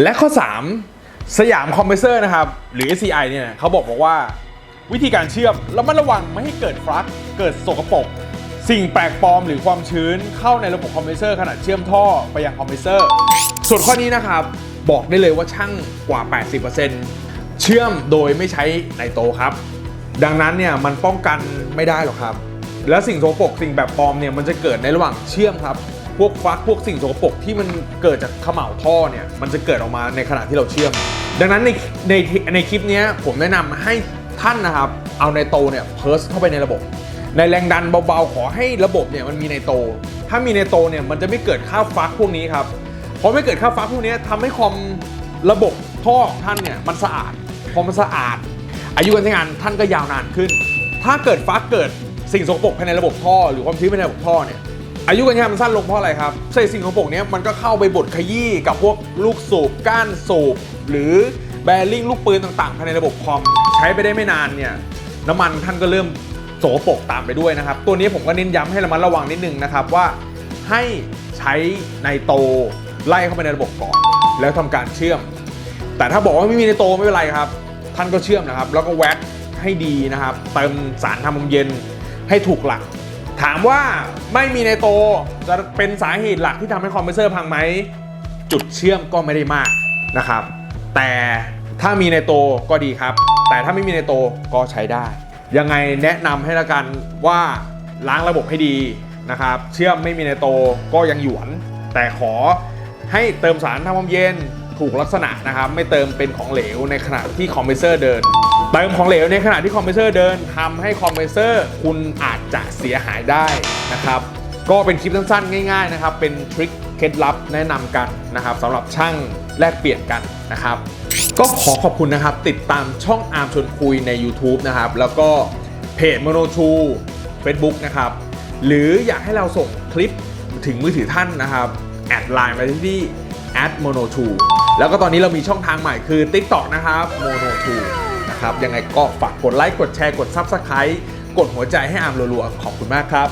และข้อ 3 สยามคอมเพรสเซอร์นะครับ หรือ SCI เนี่ยเขาบอกบอกว่า วิธีการเชื่อมระมัดระวังไม่ให้เกิดฟลักเกิดสกปรกสิ่งแปลกปลอมหรือความชื้นเข้าในระบบคอมเพรสเซอร์ขณะเชื่อมท่อไปยังคอมเพรสเซอร์ส่วนข้อนี้นะครับบอกได้เลยว่าช่างกว่า 80%เชื่อมโดยไม่ใช้ไนโตรครับ ดังนั้นเนี่ยมันป้องกันไม่ได้หรอกครับ แล้วสิ่งโสกปรกสิ่งแบบปลอมเนี่ยมันจะเกิดในระหว่างเชื่อมครับ พวกฟักพวกสิ่งสกปรกที่มันเกิดจากขม่าวท่อเนี่ยมันจะเกิดออกมาในขณะที่เราเชื่อม ดังนั้นในในในคลิปนี้ผมแนะนำให้ท่านนะครับ เอาไนโตเนี่ยเพิร์สเข้าไปในระบบ ในแรงดันเบาๆ ขอให้ระบบเนี่ยมันมีไนโต ถ้ามีไนโตเนี่ยมันจะไม่เกิดค่าฟักพวกนี้ครับพอไม่เกิดค่าฟักพวกนี้ทำให้คอมระบบท่อของท่านเนี่ยมันสะอาดพอมันสะอาด อายุการใช้งานท่านก็ยาวนานขึ้น ถ้าเกิดฟักเกิดสิ่งสกปรกภายในระบบท่อ หรือความชื้นภายในระบบท่อเนี่ย อายุการใช้งานมันสั้นลงเพราะอะไรครับใส่สิ่งสกปกเนี้ยมันก็เข้าไปบดขยี้กับพวกลูกสูบก้านสูบ หรือแบริ่งลูกปืนต่างๆภายในระบบคอม ใช้ไปได้ไม่นานเนี่ยน้ำมันท่านก็เริ่มโสปกตามไปด้วยนะครับ ตัวนี้ผมก็เน้นย้ำให้ระมัดระวังนิดนึงนะครับว่าให้ใช้ไนโตไล่เข้าไปในระบบก่อน แล้วทำการเชื่อม แต่ถ้าบอกว่าไม่มีในโตไม่เป็นไรครับ ท่านก็เชื่อมนะครับ แล้วก็แว็กให้ดีนะครับ เติมสารทำลมเย็นให้ถูกหลัก ถามว่าไม่มีในโตจะเป็นสาเหตุหลักที่ทำให้คอมเพรสเซอร์พังไหม จุดเชื่อมก็ไม่ได้มากนะครับ แต่ถ้ามีในโตก็ดีครับ แต่ถ้าไม่มีในโตก็ใช้ได้ ยังไงแนะนำให้ละกันว่าล้างระบบให้ดีนะครับ เชื่อมไม่มีในโตก็ยังหยวน แต่ขอให้เติมสารทำความเย็น ถูกลักษณะนะครับไม่เติมเป็นของเหลวในขณะที่คอมเพรสเซอร์เดินเติมของเหลวในขณะที่คอมเพรสเซอร์เดินทำให้คอมเพรสเซอร์คุณอาจจะเสียหายได้นะครับก็เป็นคลิปสั้นๆ ง่าย ๆ นะครับ เป็นทริคเคล็ดลับแนะนำกันนะครับสำหรับช่างแลกเปลี่ยนกันนะครับ ก็ขอขอบคุณนะครับ ติดตามช่องอาร์มชวนคุยใน YouTube นะครับ แล้วก็เพจโมโนชูเฟซบุ๊กนะครับ หรืออยากให้เราส่งคลิปถึงมือถือท่านนะครับ แอดไลน์มาที่ที่ mono 2 แล้วก็ตอนนี้เรามีช่องทางใหม่คือ TikTok นะครับ mono 2นะครับยังไงก็ฝากกดไลค์กดแชร์กด Subscribe กดหัวใจให้อาร์มรัวๆขอบคุณมากครับ